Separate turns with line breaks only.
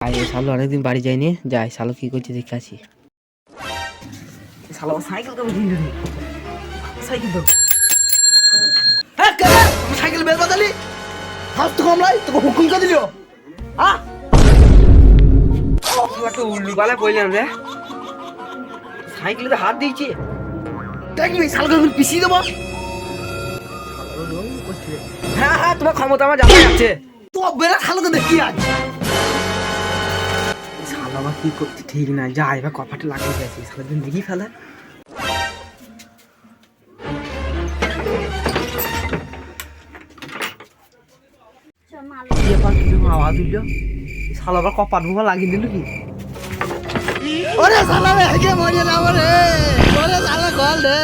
I শালো অনেকদিন বাড়ি যায়নি যাই শালো কি করছে দেখে আসি। শালো সাইকেল কবে কিনলি সাইকেল তো।
হ্যাঁ সাইকেল বের করে দিলি? হাত তো কামলাই তোকে হুকুম করে দিল। হ্যাঁ
একটা উল্লু গালায় বললাম রে। সাইকেলে তো হাত দিয়েছে।
দেখবি শালকে এখন পিছিয়ে দেবো।
হ্যাঁ হ্যাঁ তোমার ক্ষমতা আমার জানা যাচ্ছে
তো বেড়া শালকে দেখি আজ
আবার কি করতে? ঠিক না যা এবার কপাটে লাগিয়ে গেছে শালো দিন দেখি ফেলা। এবার কিছু আওয়াজ দিল? শালো আবার কপাট বুবা লাগিয়ে দিল কি?
ওরে শালা হেগে মরে না ওরে ওরে শালা রে